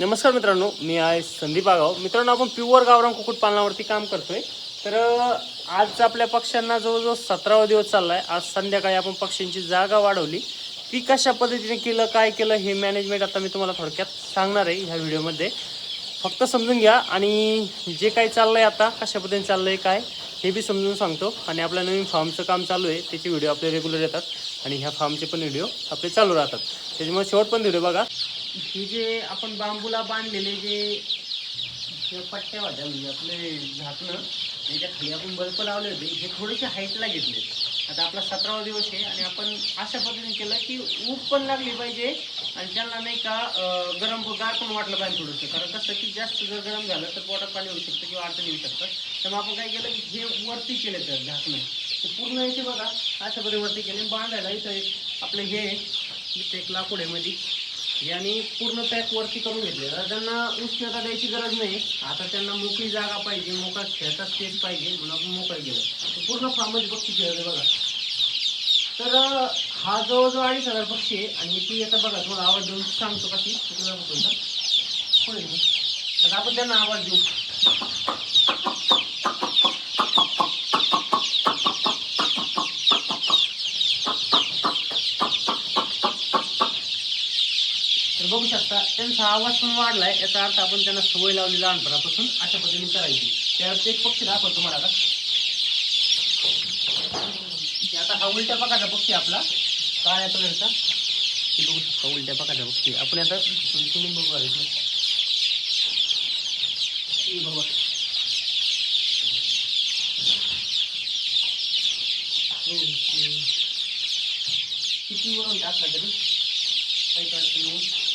नमस्कार मित्रांनो मी आहे संदीप आगाव. मित्रांनो आपण प्युअर गावरान कुक्कुटपालनावरती काम करतोय. तर आज आपल्या पक्ष्यांना जवळजवळ सतरावा दिवस चाललाय. आज संध्याकाळी आपण पक्ष्यांची जागा वाढवली. ती कशा पद्धतीने केलं काय केलं हे मॅनेजमेंट आता मी तुम्हाला थोडक्यात सांगणार आहे ह्या व्हिडिओमध्ये. फक्त समजून घ्या आणि जे काही चाललंय आता कशा पद्धतीने चाललंय काय हे बी समजून सांगतो. आणि आपल्या नवीन फार्मचं काम चालू आहे त्याचे व्हिडिओ आपले रेग्युलर येतात. आणि ह्या फार्मचे पण व्हिडिओ आपले चालू राहतात. त्याच्यामुळे शेवट पण व्हिडिओ बघा. हे जे आपण बांबूला बांधलेले जे जे पट्ट्या होत्या म्हणजे आपले झाकणं त्याच्याखाली आपण बल्ब लावले होते हे थोडेसे हाईटला घेतले. आता आपला सतरावा दिवस आहे आणि आपण अशा पद्धतीने केलं की ऊब पण लागली पाहिजे आणि त्यांना नाही का गरम गार पण वाटलं पाहिजे थोडंसं. कारण कसं की जास्त जर गरम झालं तर पोटात पाणी होऊ शकतं किंवा अडचण येऊ शकतं तर मग आपण काय केलं की हे वरती केले तर झाकणं. ते पूर्ण याचे बघा अशा पद्धती वरती केले बांधायला इथं एक आपलं हे इथं एक लाकूड आहे मध्ये यांनी पूर्ण पॅक वरती करून घेतले. त्यांना उष्णता द्यायची गरज नाही. आता त्यांना मोकळी जागा पाहिजे मोकळा खेळता स्पेस पाहिजे म्हणून आपण मोकळी गेलो तर पूर्ण फार्मच पक्षी खेळते बघा. तर हा जवळजवळ अडीच हजार पक्षी आहे आणि ती आता बघा तुम्हाला आवाज देऊन सांगतो कशी तुला तुमचा पुढे आता आपण त्यांना आवाज देऊ. तर बघू शकता त्यांचा आवाज पण वाढलाय. याचा अर्थ आपण त्यांना सवय लावली लहानपणापासून अशा पद्धतीने करायची. त्यावर एक पक्षी दाखवतो तुम्हाला आता. आता हा उलट्या पकाचा पक्षी आपला. काळ्या कलरचा. ते बघू शकता उलट्या पकाचा पक्षी आपण आता सोडून बघू आहे इथलं. बघा. किती वरून टाकला तरी? काही अडचण नाही.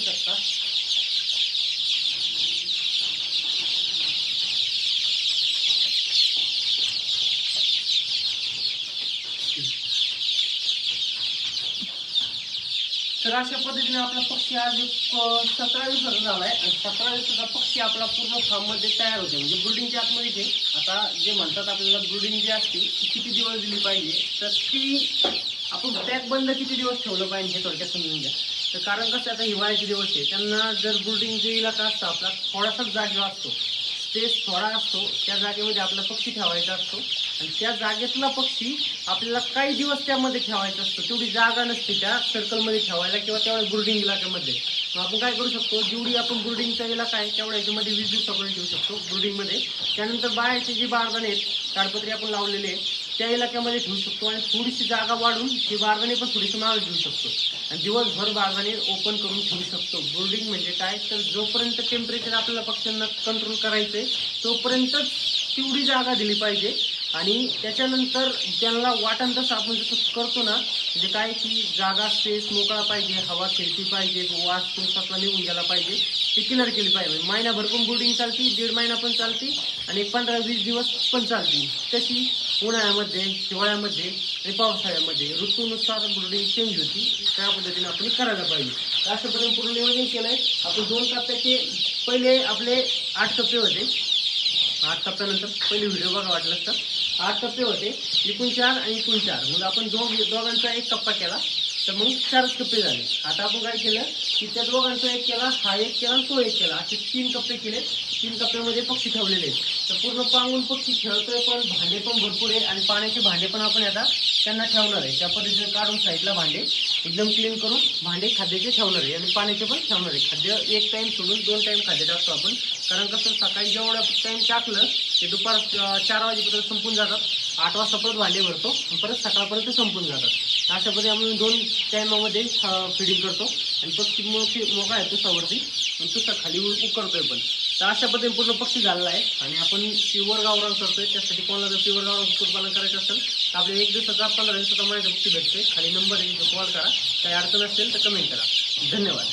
बघू शकता. तर अशा पद्धतीने आपला पक्षी आज एक अं, सतरा दिवसाचा झाला आहे आणि सतरा दिवसाचा पक्षी आपला पूर्ण फार्ममध्ये तयार होते म्हणजे ब्रुडिंगच्या आतमध्ये जे आता जे म्हणतात आपल्याला ब्रुडिंग जी असते ती किती दिवस दिली पाहिजे? तर ती आपण पॅक बंद किती दिवस ठेवलं पाहिजे हे थोडक्यात समजून घ्या. तर कारण कसं आता हिवाळ्याचे दिवस आहे. त्यांना जर ब्रुडिंग जे इलाका असतो आपला थोडासाच जागेवर असतो. स्पेस थोडा असतो. त्या जागेमध्ये आपला पक्षी ठेवायचा असतो. आणि त्या जागेतला पक्षी आपल्याला काही दिवस त्यामध्ये ठेवायचा असतो. तेवढी जागा नसते त्या सर्कलमध्ये ठेवायला किंवा तेवढ्या ब्रुडिंग इलाक्यामध्ये. मग आपण काय करू शकतो? जेवढी आपण ब्रुडिंगचा इलाका आहे तेवढ्या याच्यामध्ये वीस दिवसापर्यंत ठेवू शकतो ब्रुडिंगमध्ये त्यानंतर बाहेरचे जे बारदाने आहेत ताडपत्री आपण लावलेले आहेत त्या इलाक्यामध्ये ठेवू शकतो आणि थोडीशी जागा वाढून ती बागाने पण थोडीशी मागे घेऊ शकतो. आणि दिवसभर बागाने ओपन करून ठेवू शकतो. ब्रुडिंग म्हणजे काय? तर जोपर्यंत टेम्परेचर आपल्याला पक्ष्यांना कंट्रोल करायचं आहे तोपर्यंतच तेवढी जागा दिली पाहिजे. आणि त्याच्यानंतर त्यांना वाटण तसं आपण जसं करतो ना म्हणजे काय की जागा स्पेस मोकळा पाहिजे हवा खेळती पाहिजे वास तुमचा निघून गेला पाहिजे ती क्लिअर केली पाहिजे. महिनाभर पण बोर्डिंग चालती दीड महिना पण चालती आणि पंधरा वीस दिवस पण चालती. तशी उन्हाळ्यामध्ये हिवाळ्यामध्ये आणि पावसाळ्यामध्ये ऋतूनुसार ब्रुडिंग चेंज होती. त्या पद्धतीने आपण करायला पाहिजे. तर अशा पूर्ण नियोजन केलं आहे आपण दोन टप्प्याचे पहिले आपले आठ टप्पे होते. आठ टप्प्यानंतर पहिले व्हिडिओ बघा वाटलं तर. आठ टप्पे होते. एकूण चार आणि एकूण चार. मग आपण दोघ दोघांचा एक टप्पा केला. तर मग चारच टप्पे झाले. आता आपण काय केलं? की त्या दोघांचा एक केला हा एक केला आणि तो एक केला. असे तीन कप्पे केले. तीन कप्प्यामध्ये पक्षी ठेवलेले आहेत. तर पूर्ण पांगून पक्षी खेळतोय पण भांडे पण भरपूर आहे आणि पाण्याचे भांडे पण आपण आता त्यांना ठेवणार आहे. त्या पद्धतीने काढून साईडला भांडे एकदम क्लीन करून भांडे खाद्याचे ठेवणार आहे आणि पाण्याचे पण ठेवणार आहे. खाद्य एक टाईम सोडून दोन टाईम खाद्य टाकतो आपण. कारण कसं सकाळी जेवढा टाइम टाकलं ते दुपार चार वाजेपर्यंत संपून जातात. आठ वाजता परत भांडे भरतो परत सकाळपर्यंत संपून जातात. अशा पद्धती आम्ही दोन टायमामध्ये फिडिंग करतो. आणि पक्षी मोठी मोकळा आहे तुसावरती. आणि तुसा खाली उड- उकरतोय पण. तर अशा पद्धतीने पूर्ण पक्षी झालेला आहे. आणि आपण प्युअर गावरान करतोय. त्यासाठी कोणाला जर प्युअर गावरान कुक्कुटपालन करायचं असेल तर आपल्याला एक दिवसाचा पंधरा दिवसाचा माहिती पक्षी भेटते खाली नंबर आहे कॉल करा. काही अडचण असेल तर कमेंट करा. धन्यवाद.